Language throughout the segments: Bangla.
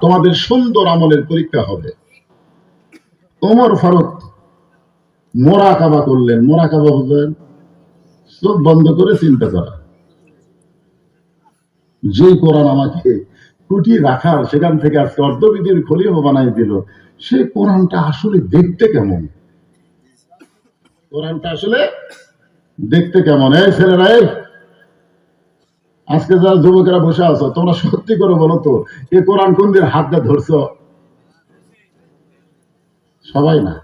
তোমাদের সুন্দর আমলের পরীক্ষা হবে। ওমর ফারুক মোরাকাবা করলেন। মোরাকাবা বুঝলেন? চোখ বন্ধ করে চিন্তা করা যে কোরআন আমাকে কুটি রাখার, সেখান থেকে আজকে অর্ধবিধির খলিফ বানাই দিল, সে কোরআনটা আসলে দেখতে কেমন? কোরআনটা আসলে দেখতে কেমন? এই ছেলেরা, এই! আজকে যারা যুবকেরা বসে আছো, তোমরা সত্যি করে বলো তো, এ কোরআন কোন দিন হাত দিয়ে ধরছো? সবাই না।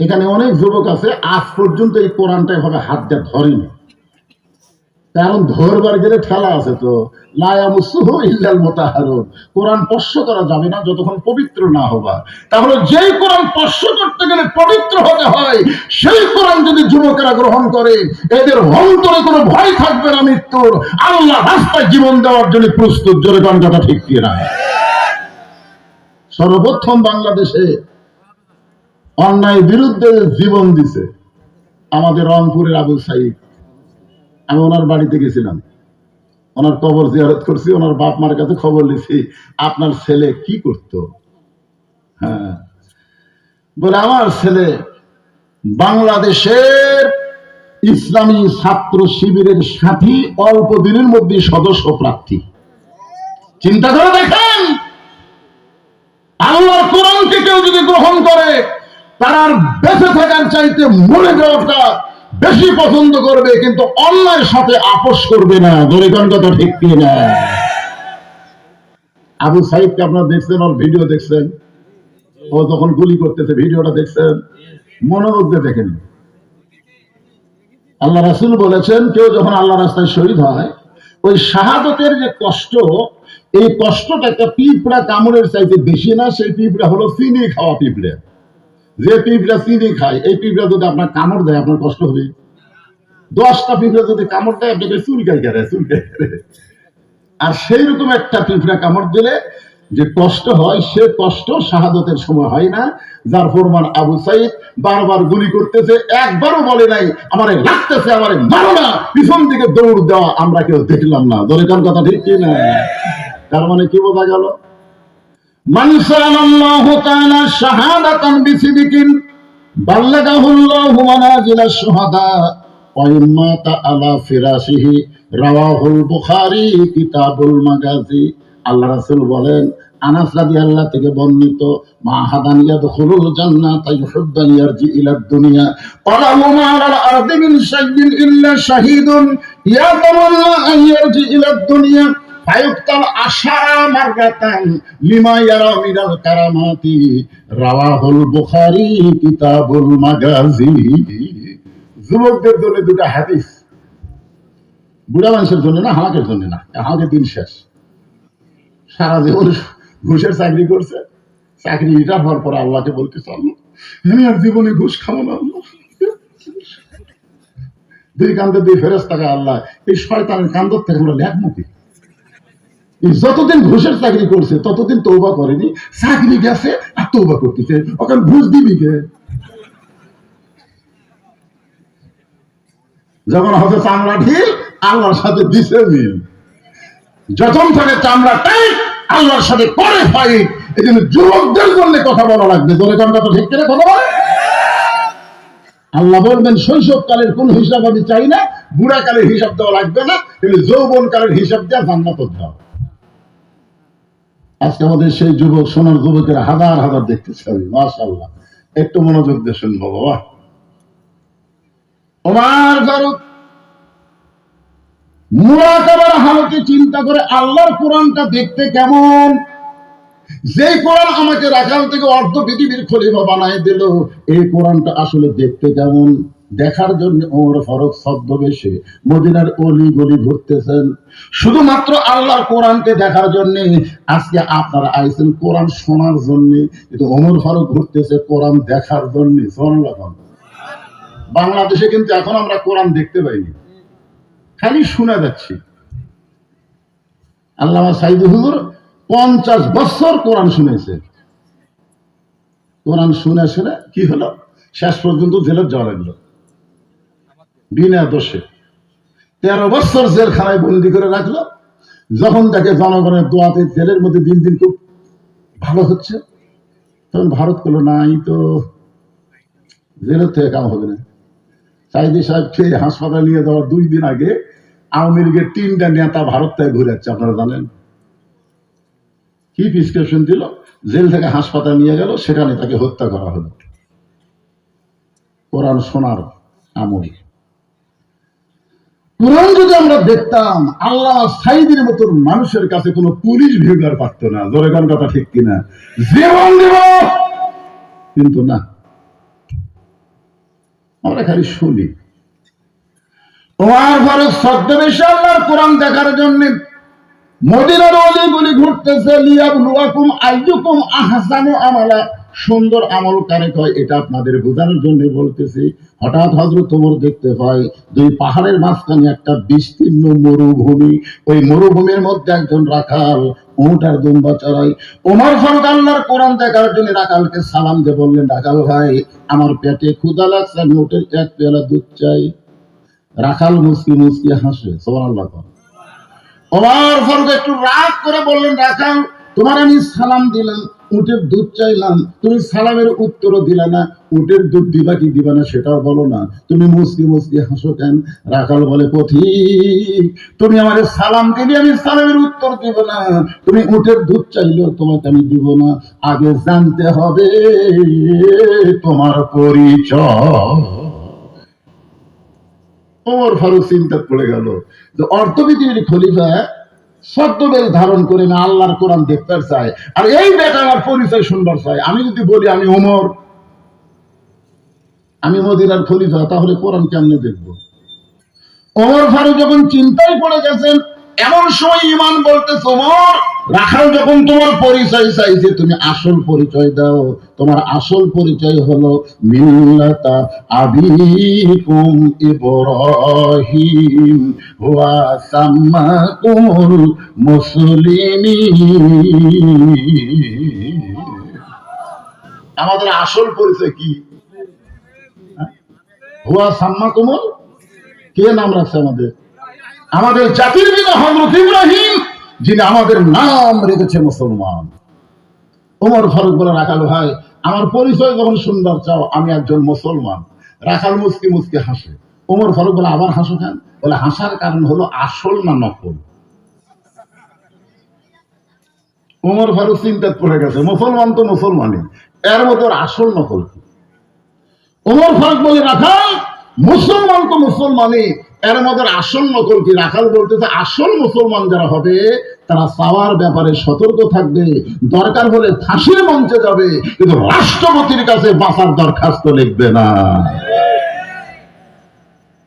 এখানে অনেক যুবক আছে, আজ পর্যন্ত এই কোরআনটা এভাবে হাত দিয়ে ধরেনি। কারণ ধরবার গেলে ঠেলা আছে তো। ইল্লাল কোরআন করা যাবে না যতক্ষণ পবিত্র না হবা তাহলে যেই কোরআন করতে গেলে পবিত্র হতে হয়, সেই কোরআন যদি যুবকেরা গ্রহণ করে, এদের অন্তরে কোনো ভয় থাকবে না মৃত্যুর। আল্লাহ রাস্তায় জীবন দেওয়ার জন্য প্রস্তুত। জোরে কথা ঠিক দিয়ে না সর্বপ্রথম বাংলাদেশে অন্যায় বিরুদ্ধে জীবন দিছে আমাদের রংপুরের আবু সাইদ। আমি ওনার বাড়িতে গেছিলাম। ওনার কবর জিয়ারত করছি, ওনার বাপ মার কাছে খবর নিছি আপনার ছেলে কি করত? হ্যাঁ। বলে, আমার ছেলে বাংলাদেশের ইসলামী ছাত্র শিবিরের সাথী, অল্প দিনের মধ্যে সদস্য প্রার্থী। চিন্তা করে দেখেন, আল্লাহর কোরআনকে কেউ যদি গ্রহণ করে, তার বেঁচে থাকার চাইতে মরে যাওয়াটা বেশি পছন্দ করবে, কিন্তু অন্যায়ের সাথে আপোষ করবে না। দরিকন কথা ঠিক না? আবু সাইদকে আপনারা দেখছেন, ওর ভিডিও দেখছেন? ও যখন গুলি করতেছে, ভিডিওটা দেখছেন? মনোযোগ দিয়ে দেখেন। আল্লাহ রাসুল বলেছেন, কেউ যখন আল্লাহ রাস্তায় শহীদ হয়, ওই শাহাদতের যে কষ্ট, এই কষ্টটা একটা পিঁপড়া কামড়ের চাইতে বেশি না, সেই পিঁপড়া হলো চিনি খাওয়া পিঁপড়ে। যে পিঁপড়া চিনি খায়, এই পিঁপড়া যদি আপনার কামড় দেয়, আপনার কষ্ট হবে। দশটা পিঁপড়া যদি কামড় দেয় আপনাকে চুলকাই করে চুলকাই করে আর সেই রকম একটা পিঁপড়া কামড় দিলে যে কষ্ট হয়, সে কষ্ট শাহাদতের সময় হয় না। যার ফরমান আবু সাইদ বারবার গুলি করতেছে, একবারও বলে নাই, আমারে লাগতেছে, আমারে মারো না। পিছন দিকে দৌড় দেওয়া আমরা কেউ দেখলাম না। দরকার কথা ঠিক কি না তার মানে কি বোঝা গেল? من سأل الله تعالى شهادة بصدق بلغه الله منازل الشهداء وإن مات على فراشه رواه البخاري كتاب المغازي আল্লাহ রাসূল বলেন আনাস রাদিয়াল্লাহু থেকে বর্ণিত মা হাদান ইয়াদখুলুল জান্নাত ইউহিব্বু ইয়ারজি ইলা দুনিয়া ক্বালা ওয়া মা আলাল আরদি মিন শাইইন ইল্লা শাহীদুন ইয়াতামান্না আন ইয়ারজি ইলা দুনিয়া ইয়ারা মিনাল কারামাতি, রাওয়াহুল কিতাবুল মাগাজি যুবকদের জন্য দুটো হাদিস। বুড়া মানুষের জন্য না জন্য না। দিন শেষ। সারা জীবন ঘুষের চাকরি করছে। চাকরি রিটার হওয়ার আল্লাহকে বলতে চাল্লো আমি আর জীবনে ঘুষ খাব না দুই কান্দে দুই টাকা আল্লাহ, এই শয়তানের কান্দর থেকে আমরা লেখমুখী যতদিন ঘুষের চাকরি করছে, ততদিন তৌবা করেনি, চাকরি গেছে আর তৌবা করতেছে। ওখানে ঘুষ দিবি কে? যখন হবে চামড়া ঢিল, আল্লাহর সাথে দিছে মিল। যখন থাকে চামড়া টাইট, আল্লাহর সাথে করে ফাইট এই জন্য যুবকদের জন্য কথা বলা লাগবে। এখন কথা ঠিক করে কথা বলে আল্লাহ বলবেন, শৈশবকালের কোন হিসাব আমি চাই না, বুড়াকালের হিসাব দেওয়া লাগবে না যৌবনকালের হিসাব দেওয়া জান্নাত দাও আজকে আমাদের সেই যুবক, সোনার যুবকের হাজার হাজার দেখতেছি আমি মাশাল্লাহ একটু মনোযোগ দিয়ে শুনব বাবা। ওমার ফারুক মুরাকাবার হালতে চিন্তা করে আল্লাহর কোরআনটা দেখতে কেমন? যে কোরআন আমাকে রাখাল থেকে অর্ধ পৃথিবীর খলিফা বানায় দিল, এই কোরআনটা আসলে দেখতে কেমন? দেখার জন্য ওমর ফারুক ছদ্মবেশে মদিনার অলি গলি ঘুরতেছেন। শুধুমাত্র আল্লাহর কোরআনকে দেখার জন্য আজকে আপনারা আইছেন কোরআন শোনার জন্য, কিন্তু ওমর ফারুক ঘুরতেছে কোরআন দেখার জন্য সোনালাম বাংলাদেশে কিন্তু এখন আমরা কোরআন দেখতে পাইনি। খালি শুনে যাচ্ছি। আল্লামা সাইদ হুজুর পঞ্চাশ বছর কোরআন শুনেছে। কোরআন শুনে শুনে কি হলো? শেষ পর্যন্ত জেলের যাওয়া লাগল। বিনা দোষে। তেরো বছর জেলখানায় বন্দি করে রাখল। যখন তাকে জনগণের দোয়াতে জেলের মধ্যে দিন দিন খুব ভালো হচ্ছে, তখন ভারত করল না এই তো জেলের থেকে কাম হবে না। সাইদি সাহেবকে হাসপাতালে নিয়ে যাওয়ার দুই দিন আগে আওয়ামী লীগের তিনটা নেতা ভারত থেকে ঘুরে যাচ্ছে আপনারা জানেন। কি প্রিসক্রিপশন দিল, জেল থেকে হাসপাতাল নিয়ে গেল, সেখানে তাকে হত্যা করা হলো। কোরআন শোনার আমল। কোরআন যদি আমরা দেখতাম, আল্লাহ সাইদের মতো মানুষের কাছে কোনো পুলিশ ভিড়ার পারতো না। জোরেগান কথা ঠিক কিনা? জীবন দেব! কিন্তু না। আমরা খালি শুনি। ওমার ফারুক ছদ্মবেশে আল্লাহর কোরআন দেখার জন্য মদিনার অলিগুলি ঘুরতেছে, লিয়াবলুয়াকুম আইয়ুকুম আহসানু আমালা। সুন্দর আমল কারে কয় এটা আপনাদের বোঝানোর জন্য বলতেছি। হঠাৎ হজরত তোমার দেখতে পাই, দুই পাহাড়ের মাঝখানে একটা বিস্তীর্ণ মরুভূমি। ওই মরুভূমির মধ্যে একজন রাখাল আর দুম্বা চড়াই ওমর কোরআন দেখার জন্য রাখালকে সালাম দিয়ে বললেন, রাখাল ভাই, আমার পেটে ক্ষুদা লাগছে এক দুধ চাই। রাখাল মুসকি মুসকি হাসে আল্লাহ ওমর একটু রাগ করে বললেন, রাখাল, তোমার আমি সালাম দিলাম। উটের দুধ চাইলাম, তুমি সালামের উত্তরও দিলে না। উটের দুধ দিবা কি দিবা না সেটাও বলো না। তুমি মুসকি মুসকি হাসো কেন? রাখাল বলে, পথিক, তুমি আমার সালাম দিলে আমি সালামের উত্তর দিব না। তুমি উটের দুধ চাইলেও তোমাকে আমি দিব না। আগে জানতে হবে তোমার পরিচয়। ওমর ফারুক চিন্তা পড়ে গেল যে অর্থবিধির খলিফা সদ্যবেশ ধারণ করে না আল্লাহর কোরআন দেখতে চায়। আর এই বেটা আমার পরিচয় শুনবার চায়। আমি যদি বলি, আমি অমর আমি মদিনার খলিফা, তাহলে কোরআন কেমনে দেখব? ওমর ফারুক যখন চিন্তায় পড়ে গেছেন এমন সময় ইমান বলতে ওমর রাখাল, যখন তোমার পরিচয় চাইছে তুমি আসল পরিচয় দাও, তোমার আসল পরিচয় হলো মিল্লাতা আবিকুম ইব্রাহিম হুয়া সাম্মাকুমুল মুসলিমিন. আমাদের আসল পরিচয় কি? হ্যাঁ? হুয়া সাম্মাকুমুল কে নাম রাখছে আমাদের? আমাদের জাতির পিতা হজরত ইব্রাহিম, যিনি আমাদের নাম রেখেছে মুসলমান। ওমর ফারুক বলে রাখাল ভাই, আমার পরিচয় যখন সুন্দর, চাও আমি একজন মুসলমান। রাখাল মুসকি মুসকি হাসে। ওমর ফারুক বলে, আবার হাসো কেন? বলে, হাসার কারণ হলো আসল না নকল? ওমর ফারুক চিন্তা পড়ে গেছে, মুসলমান তো মুসলমানই, এর ওর আসল নকল ওমর ফারুক বলে, রাখাল, মুসলমান তো মুসলমানই এর মধ্যে আসল নকল কি? রাখাল বলতেছে, আসল মুসলমান যারা হবে, তারা চাওয়ার ব্যাপারে সতর্ক থাকবে। দরকার হলে ফাঁসির মঞ্চে যাবে, কিন্তু রাষ্ট্রপতির কাছে বাঁচার দরখাস্ত লিখবে না।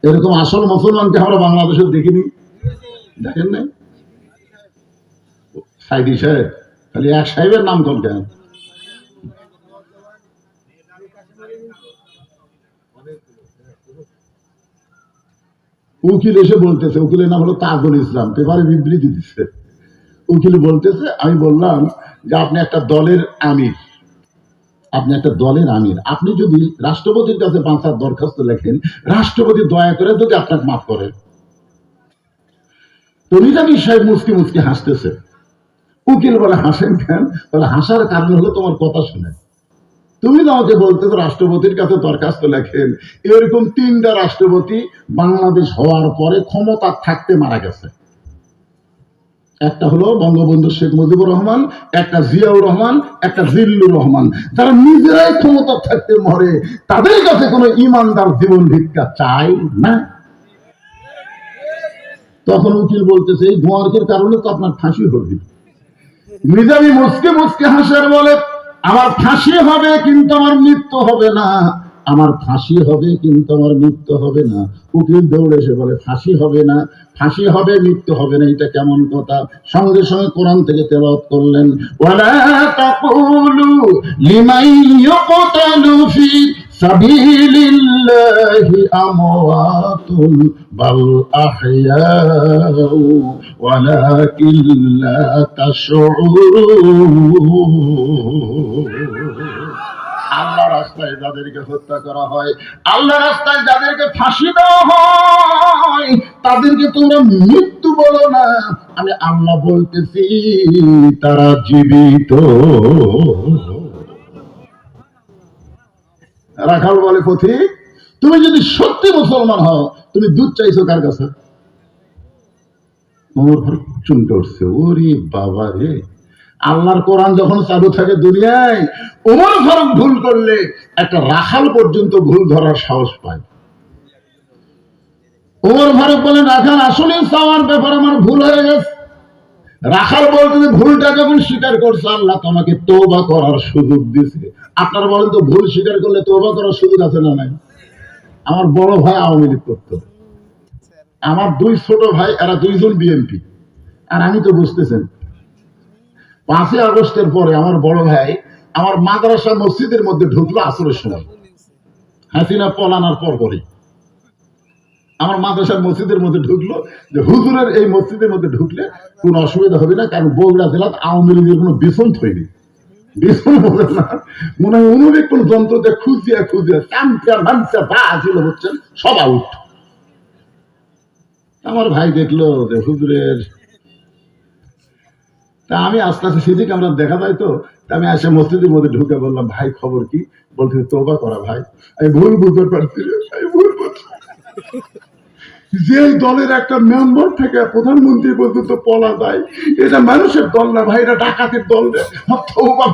এরকম আসল মুসলমানকে আমরা বাংলাদেশে দেখিনি। দেখেন নাই? সাহেব, খালি এক সাহেবের নাম কোন কেন? উকিল এসে বলতেছে, উকিলের নাম হলো তাজুল ইসলাম, পেপারে বিবৃতি দিচ্ছে উকিল বলতেছে, আমি বললাম যে আপনি একটা দলের আমির, আপনি একটা দলের আমির। আপনি যদি রাষ্ট্রপতির কাছে বাঁচার দরখাস্ত লেখেন, রাষ্ট্রপতি দয়া করে যদি আপনাকে মাফ করে তরিজানি সাহেব মুসকি মুসকি হাসতেছে। উকিল বলে, হাসেন কেন? বলে, হাসার কারণ হলো তোমার কথা শুনে তুমি তো আমাকে বলতেছো রাষ্ট্রপতির কাছে দরখাস্ত লেখেন। এরকম তিনটা রাষ্ট্রপতি বাংলাদেশ হওয়ার পরে ক্ষমতা থাকতে মারা গেছে। একটা হলো বঙ্গবন্ধু শেখ মুজিবুর রহমান, একটা জিয়াউর রহমান, একটা জিল্লুর রহমান। যারা নিজেরাই ক্ষমতা থাকতে মরে, তাদের কাছে কোনো ইমানদার জীবন ভিক্ষা চাই না। তখন উকিল বলতেছে, এই ধোঁয়ার্কের কারণে তো আপনার ফাঁসি হবে নিজামি মুসকে মুসকে হাসার বলে আমার ফাঁসি হবে কিন্তু আমার মৃত্যু হবে না। আমার ফাঁসি হবে কিন্তু আমার মৃত্যু হবে না। উকিল দৌড়ে এসে বলে, ফাঁসি হবে না, ফাঁসি হবে, মৃত্যু হবে না। এটা কেমন কথা? সঙ্গে সঙ্গে কোরআন থেকে তেলাওয়াত করলেন, ওয়ালা তাকুলু লিমাই ইউকতালু ফি সাবিলিল্লাহি আমওয়াতুন বাল লা তাশউরুন। আল্লাহ রাস্তায় যাদেরকে হত্যা করা হয়, আল্লাহ রাস্তায় যাদেরকে ফাঁসি দেওয়া হয়, তাদেরকে তোমরা মৃত্যু বলো না। আমি আল্লাহ বলতেছি, তারা জীবিত। রাখাল বলে পথিক তুমি যদি সত্যি মুসলমান হও, তুমি দুধ চাইছো কার কাছে? উঠছে, ওরে বাবা রে, আল্লাহর কোরআন যখন চালু থাকে দুনিয়ায়, ওমর ফারুক ভুল করলে একটা রাখাল পর্যন্ত ভুল ধরার সাহস পায়। ওমর ফারুক বলেন রাখাল আসলে চাওয়ার ব্যাপার আমার ভুল হয়ে গেছে। রাখাল বলতে ভুলটা যখন স্বীকার করছে, আল্লাহ তোমাকে তোবা করার সুযোগ দিছে আপনারা বলেন তো, ভুল স্বীকার করলে তোবা করার সুযোগ আছে না নাই? আমার বড় ভাই আওয়ামী লীগ করতো। আমার দুই ছোট ভাই, এরা দুইজন বিএনপি আর আমি তো বুঝতেছেন। পাঁচই আগস্টের পরে আমার বড় ভাই আমার মাদ্রাসা মসজিদের মধ্যে ঢুকলো আসরের সময়। হাসিনা পলানার পর পরে আমার মাদ্রাসার মসজিদের মধ্যে ঢুকলো যে হুজুরের এই মসজিদের মধ্যে ঢুকলে কোনো অসুবিধা হবে না, কারণ বগুড়া জেলার আওয়ামী লীগের কোনো বেসন থইনি বেসন বলে না, মনে হয় অনুবিক কোন যন্ত্রতে খুঁজিয়া খুঁজিয়া চামচা মামচা যা ছিল হচ্ছেন সব আউট। আমার ভাই দেখল যে হুজুরের, তা আমি আস্তে আস্তে সিদ্দিক আমরা দেখা যায় তো আমি এসে মসজিদের মধ্যে ঢুকে বললাম, ভাই, খবর কি? বলতে তোবা করা ভাই। আমি ভুল বুঝতে পারছি যে দলের একটা মেম্বার থেকে প্রধানমন্ত্রী পর্যন্ত পলা যায় এটা মানুষের দল না ভাই, এটা ডাকাতের দল রে।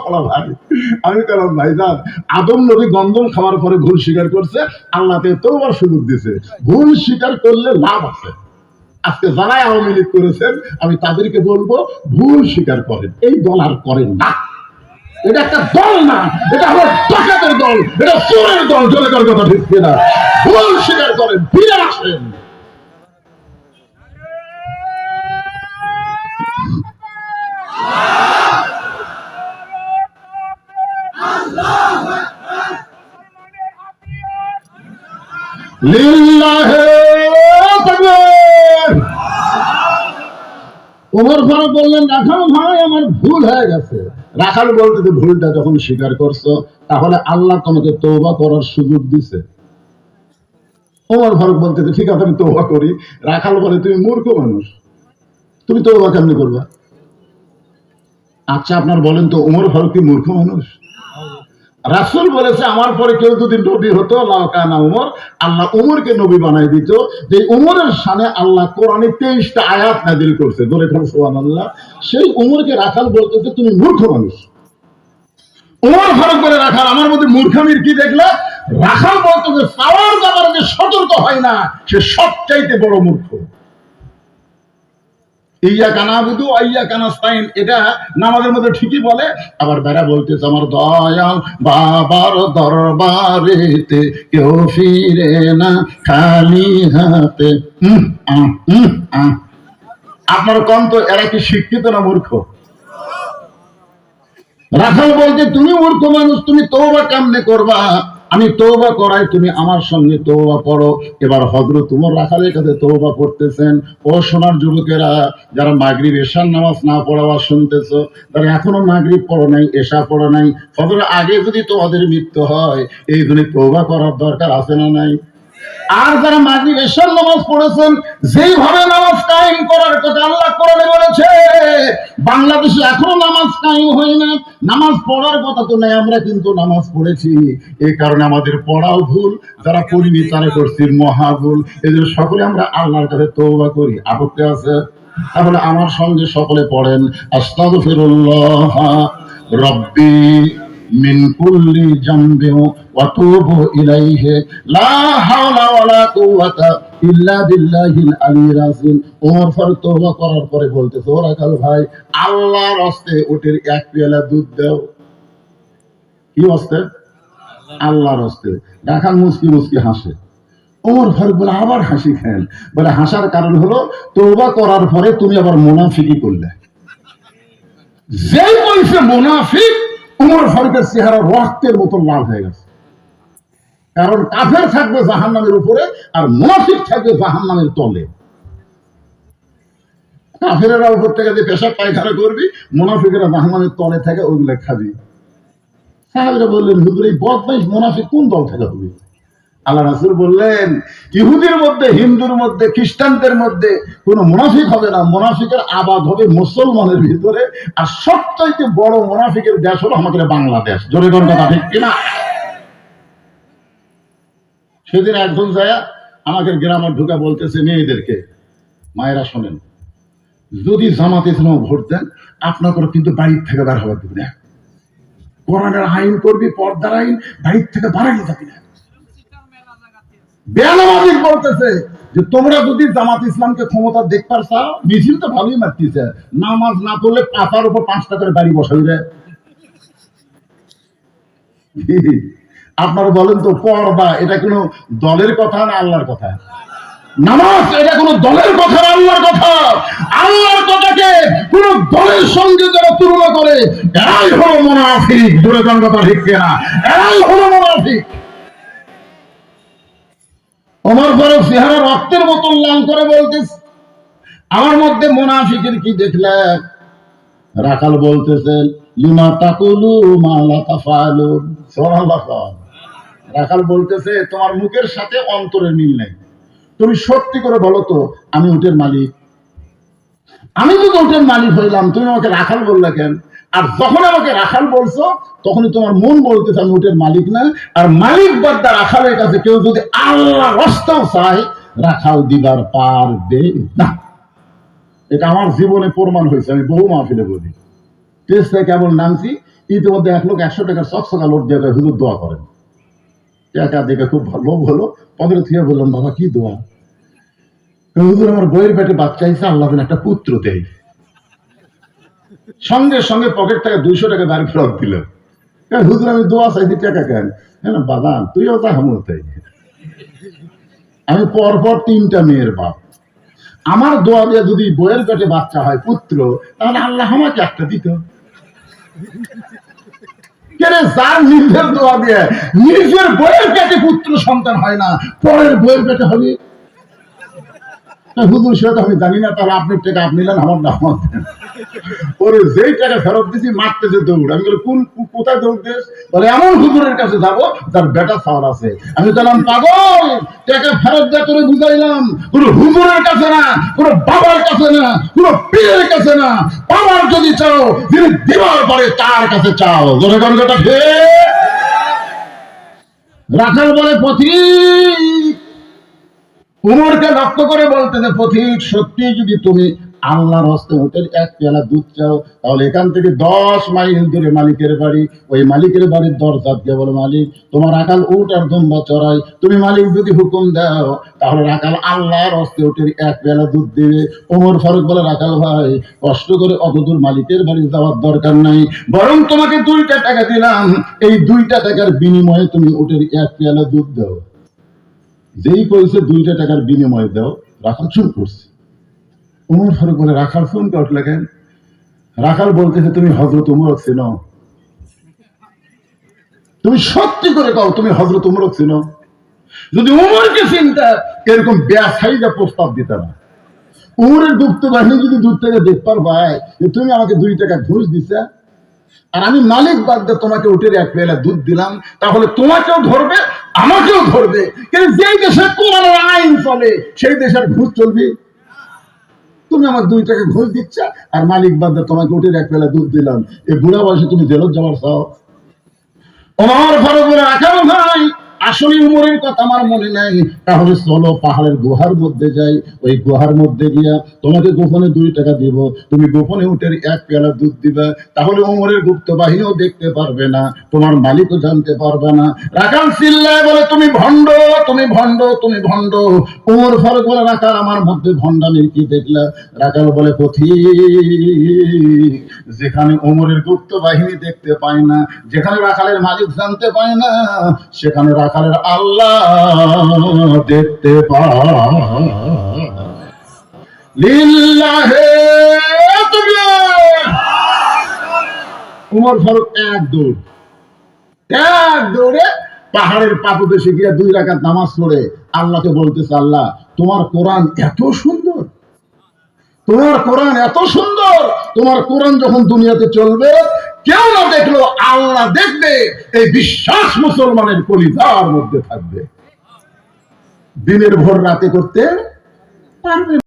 পলা ভাই আমি কারণ ভাই যান, আদম নবী গন্ধম খাওয়ার পরে ভুল স্বীকার করছে, আল্লাহতে তৌবার সুযোগ দিছে। ভুল স্বীকার করলে লাভ আছে। আজকে যারাই আওয়ামী লীগ করেছেন, আমি তাদেরকে বলব, ভুল স্বীকার করেন। এই দল আর করেন না। এটা একটা দল না, এটা হলো টাকাতের দল, এটা চোরের দল দল কথা ঠিক না ভুল স্বীকার করেন, ফিরে আসেন লিল্লাহে তাকবীর। ঠিক আমি করি। রাখাল বলে, তুমি মূর্খ মানুষ, তুমি কেমনি করবা? আচ্ছা আপনার বলেন তো, ওমর ফারুক কি মূর্খ মানুষ? রাসুল বলেছে, আমার পরে কেউ যদি নবী হতো লাউকানা উমর। আল্লাহ উমরকে নবী বানাই দিত যে উমরের সামনে আল্লাহ কোরআনে তেইশটা আয়াত নাজিল করছে। খান সোহান আল্লাহ সেই উমরকে রাখাল বলতেছে, তুমি মূর্খ মানুষ। উমর ফারুক করে রাখাল, আমার মধ্যে মূর্খামির কি দেখলে? রাখাল বলতো যে পাওয়ার যাবার যে সতর্ক হয় না, সে সবচাইতে বড় মূর্খ। ইয়া কানা বুধু, আইয়া এটা নামাজের মধ্যে ঠিকই বলে। আবার বেড়া আমার দয়াল বাবার দরবারেতে কেউ ফিরে না, খালি হাতে। আপনার কন্ত এরা কি শিক্ষিত না মূর্খ? রাখাল বলতে তুমি মূর্খ মানুষ, তুমি তৌবা কেমনে করবা? আমি তৌবা করাই, তুমি আমার সঙ্গে তৌবা পড়ো এবার হজরত তোমার রাখালের কাছে তৌবা পড়তেছেন ও সোনার যুবকেরা, যারা মাগরিব এশার নামাজ না পড়াবা শুনতেছো, তারা এখনও মাগরিব পড়ো নাই, এশা পড়ো নাই। ফজরের আগে যদি তোমাদের মৃত্যু হয়, এই জন্য তৌবা করার দরকার আছে না নাই? আর যারা মাগরিব এশার নামাজ পড়েছেন, যেইভাবে নামাজ কায়েম করার কথা আল্লাহ কোরআনে বলেছে বাংলাদেশে এখনও নামাজ হয় না। নামাজ পড়ার কথা তো নাই, আমরা কিন্তু নামাজ পড়েছি। এই কারণে আমাদের পড়াও ভুল, যারা পড়িনি তারা করছি এদের সকলে আমরা আল্লাহর কাছে তওবা করি। আপত্তি আছে? তাহলে আমার সঙ্গে সকলে পড়েন, আস্তাগফিরুল্লাহ, রব্বি মিন কুল্লি ওয়া তুবু ইলাইহি, লা হাওলা ওয়ালা কুওয়াতা ইল্লা বিল্লাহিল আযীম। ওমর ফারুক করার পরে ওরা কাল ভাই, আল্লাহর হস্তে এক দুধ কি হস্তে? আল্লাহর হস্তে। দেখান মুসকি মুসকি হাসে। ওমর ফারুক বলে, আবার হাসি খেন বলে, হাসার কারণ হলো, তওবা করার পরে তুমি আবার মোনাফিকি করলে। যেই বলছে মুনাফিক উমর ফারুকের চেহারা রক্তের মতো লাল হয়ে গেছে। কারণ কাফের থাকবে জাহান্নামের উপরে আর মুনাফিক থাকবে জাহান্নামের তলে। কাফেরেরা উপর থেকে যে পেশাব পায়খানা করবি, মুনাফিকেরা জাহান্নামের তলে থেকে ওইগুলো খাবি। সাহাবিরা বললেন, হুজুর, এই বদমাইশ মোনাফিক কোন দল থেকে হবে? আল্লাহ রাসুল বললেন, ইহুদির মধ্যে, হিন্দুর মধ্যে, খ্রিস্টানদের মধ্যে কোনো মুনাফিক হবে না। মুনাফিকের আবাদ হবে মুসলমানের ভিতরে। আর সবচাইতে বড় মুনাফিকের দেশ হলো আমাদের বাংলাদেশ। জোরে কথা ঠিক কিনা? সেদিন একজন যায় আমাদের গ্রামে ঢুকে বলতেছে মেয়েদেরকে মায়েরা শোনেন, যদি জামাত ইসলাম ভোট দেন আপনাকে কিন্তু বাড়ির থেকে বার হওয়ার দিবে না। কোরআনের আইন করবি, পর্দার আইন, বাড়ির থেকে বাড়াই যাবি না। বেয়ানামাজিক বলতেছে যে, তোমরা যদি জামাত ইসলামকে ক্ষমতা দেখবার চাও, মিছিল তো ভালোই মারতেছে। নামাজ না পড়লে পাতার উপর পাঁচটা করে বাড়ি বসাই রে আপনারা বলেন তো পর্দা এটা কোনো দলের কথা না আল্লাহর কথা? নামাজ, এটা কোনো দলের কথা না আল্লাহর কথা? আল্লাহর কথাকে কোন দলের সঙ্গে যারা তুলনা করে, এরাই হলো মুনাফিক। কোন কথা ঠিক কিনা? এরাই হলো মুনাফিক। আমার পরে চেহারা রক্তের মতন লাল করে বলতেছে, আমার মধ্যে মুনাফিকের কি দেখলে? রাখাল বলতেছেন লিমা তাকুলু মালা তাফালু সুবহানাল্লাহ। রাখাল বলতেছে, তোমার মুখের সাথে অন্তরের মিল নাই। তুমি সত্যি করে বলো তো, আমি উটের মালিক। আমি যদি উটের মালিক হইলাম, তুমি আমাকে রাখাল বললে কেন? আর যখন আমাকে রাখাল বলছো, তখনই তোমার মন বলতেছে, আমি উটের মালিক না। আর মালিক বাদ্দা রাখালের কাছে কেউ যদি আল্লাহ রস্তাও চায়, রাখাল দিবার পারবে না। এটা আমার জীবনে প্রমাণ হয়েছে, আমি বহু মাহফিলে বলি। টেস্টে কেবল নামছি? ইতিমধ্যে এক লোক একশো টাকার চকচকা লোট দিয়ে হুজুর, দোয়া করেন। টাকা দেখে খুব লোভ হলো, পকেটে থেকে বললাম, বাবা, কি দোয়া? হুজুর, আমার বইয়ের পেটে বাচ্চা হিসেবে আল্লাহ একটা পুত্র দেয়। সঙ্গে সঙ্গে পকেট থেকে দুইশো টাকা বাড়ি ফেরত দিল। হুজুর, আমি দোয়া চাইছি, টাকা কেন? হ্যাঁ বাদাম তুইও তা হামুর তাই। আমি পরপর তিনটা মেয়ের বাপ। আমার দোয়া দিয়ে যদি বইয়ের পেটে বাচ্চা হয় পুত্র, তাহলে আল্লাহ আমাকে একটা দিত। নিজের নিজের বইয়ের পেটে পুত্র সন্তান হয় না? পরের বইয়ের পেটে হবে? হুজুর সেটা তো আমি জানি না, তাহলে আপনার টাকা আপনি নেন আমার না। ওরে, যেই টাকা ফেরত দিছি, মারতেছে দৌড়। আমি বলি, কোন কোথায় দৌড় দিস? বলে, এমন হুজুরের কাছে যাব, যার বেটা সাওয়ার আছে। আমি বললাম, পাগল, টাকা ফেরত দিয়ে তোরে বুঝাইলাম। কোন হুজুরের কাছে না, কোন বাবার কাছে না, কোন পীরের কাছে না। পাওয়ার যদি চাও, যিনি দিবার পরে তার কাছে চাও। কোন কথা ঠিক রাখাল বলে, পথিক উমরকে লক্ষ্য করে বলতে যে পথিক, সত্যি যদি তুমি আল্লাহর হস্তে হোটেল এক পেয়ালা দুধ চাও, তাহলে এখান থেকে দশ মাইল দূরে মালিকের বাড়ি, ওই মালিকের বাড়ির দরজা দিয়ে বলো, মালিক, তোমার আকাল উট আর দম্বা চড়াই। তুমি মালিক যদি হুকুম দাও, তাহলে রাখাল আল্লাহর হস্তে হোটেল এক পেয়ালা দুধ দিবে। ওমর ফারুক বলে, রাখাল ভাই, কষ্ট করে অত দূর মালিকের বাড়ি যাওয়ার দরকার নাই। বরং তোমাকে দুইটা টাকা দিলাম। এই দুইটা টাকার বিনিময়ে তুমি ওটের এক পেয়ালা দুধ দাও। যেই কইছে দুইটা টাকার বিনিময়ে দাও, রাখাল চুপ করছে। উমর ফারুক বলে, রাখাল ফোন উঠলে কেন রাখাল বলতেছে, তুমি হজরত উমর চেনো। তুমি সত্যি করে কও, তুমি হজরত উমর চেনো? যদি উমরকে চিন্তা, এরকম ব্যাসাইজা প্রস্তাব দিতে না। উমরের গুপ্ত বাহিনী যদি দূর থেকে দেখবার ভাই যে, তুমি আমাকে দুই টাকা ঘুষ দিছা আর আমি মালিক বাদ দিয়ে তোমাকে উঠে এক পেলা দুধ দিলাম, তাহলে তোমাকেও ধরবে, আমাকেও ধরবে। কিন্তু যেই দেশে কোরআনের আইন চলে, সেই দেশের ঘুষ চলবে। তুমি আমার দুই টাকা ঘুষ দিচ্ছ, আর মালিক বাদ দিয়ে তোমাকে উঠে এক পেলা দুধ দিলাম। এই বুড়া বয়সে তুমি জেলত যাওয়ার চাও? আমার ফারুক করে আঁকাও ভাই আসলে উমরের কথা আমার মনে নাই। তাহলে চলো পাহাড়ের গুহার মধ্যে যাই। ওই গুহার মধ্যে গিয়া তোমাকে গোপনে দুই টাকা দিব। তুমি গোপনে উঠে এক পেয়ালা দুধ দিবে। তাহলে উমরের গুপ্ত বাহিনীও দেখতে পারবে না। তোমার মালিকও জানতে পারবে না। রাখাল চিল্লায় বলে, তুমি ভণ্ড তুমি ভণ্ড তুমি ভণ্ড। উমর ফারুক বলে, রাখাল, আমার মধ্যে ভণ্ডামির কি দেখলা? রাখাল বলে, পথিক, যেখানে ওমরের গুপ্ত বাহিনী দেখতে পায় না, যেখানে রাখালের মালিক জানতে পায় না, সেখানে রাখালের আল্লাহ দেখতে লিল্লাহে উমর ফারুক এক দৌড়। এক দৌড়ে পাহাড়ের পাদদেশে গিয়ে দুই রাকাত নামাজ পড়ে আল্লাহকে বলতেছে, আল্লাহ, তোমার কোরআন এত সুন্দর। তোমার কোরআন এত সুন্দর। তোমার কোরআন যখন দুনিয়াতে চলবে কেউ না দেখল আল্লাহ দেখবে, এই বিশ্বাস মুসলমানের কলিজার মধ্যে থাকবে দিনের ভোর রাতে করতে পারবে।